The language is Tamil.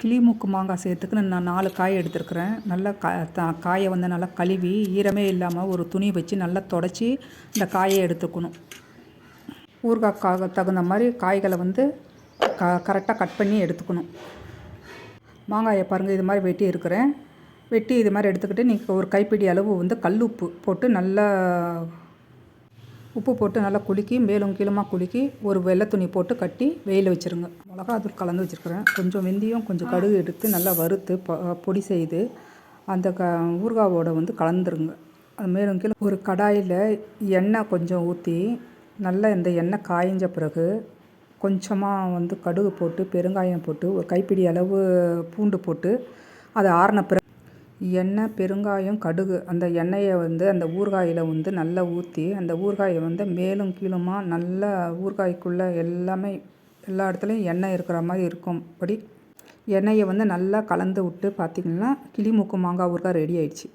கிளிமூக்கு மாங்காய் செய்யறதுக்கு நான் நாலு காய் எடுத்துருக்குறேன். நல்லா கா த காயை வந்து நல்லா கழுவி ஈரமே இல்லாமல் ஒரு துணி வச்சு நல்லா தொடச்சி இந்த காயை எடுத்துக்கணும். ஊறுகாய்க்காக தகுந்த மாதிரி காய்களை வந்து க கரெக்டாக கட் பண்ணி எடுத்துக்கணும். மாங்காயை பாருங்கள் இது மாதிரி வெட்டி இருக்கிறேன். வெட்டி இது மாதிரி எடுத்துக்கிட்டு நீங்கள் ஒரு கைப்பிடி அளவு வந்து கல் உப்பு போட்டு நல்லா உப்பு போட்டு நல்லா குலுக்கி மேலும் கீழுமா குலுக்கி ஒரு வெள்ளை துணி போட்டு கட்டி வெயில் வச்சுருங்க. மிளகாத்தூள் கலந்து வச்சுருக்கிறேன். கொஞ்சம் வெந்தயம் கொஞ்சம் கடுகு எடுத்து நல்லா வறுத்து பொடி செய்து அந்த க ஊறுகாவோட வந்து கலந்துருங்க. அது மேலும் கீழே ஒரு கடாயில் எண்ணெய் கொஞ்சம் ஊற்றி நல்லா இந்த எண்ணெய் காய்ஞ்ச பிறகு கொஞ்சமாக வந்து கடுகு போட்டு பெருங்காயம் போட்டு ஒரு கைப்பிடி அளவு பூண்டு போட்டு அதை ஆறின பிறகு எண்ணெய் பெருங்காயம் கடுகு. அந்த எண்ணெயை வந்து அந்த ஊறுகாயில் வந்து நல்லா ஊற்றி அந்த ஊறுகாயை வந்து மேலும் கீழுமா நல்லா ஊறுகாய்க்குள்ளே எல்லாமே எல்லா இடத்துலையும் எண்ணெய் இருக்கிற மாதிரி இருக்கும்படி எண்ணெயை வந்து நல்லா கலந்து விட்டு பார்த்திங்கன்னா கிளிமூக்கு மாங்காய் ஊறுகாய் ரெடி ஆயிடுச்சு.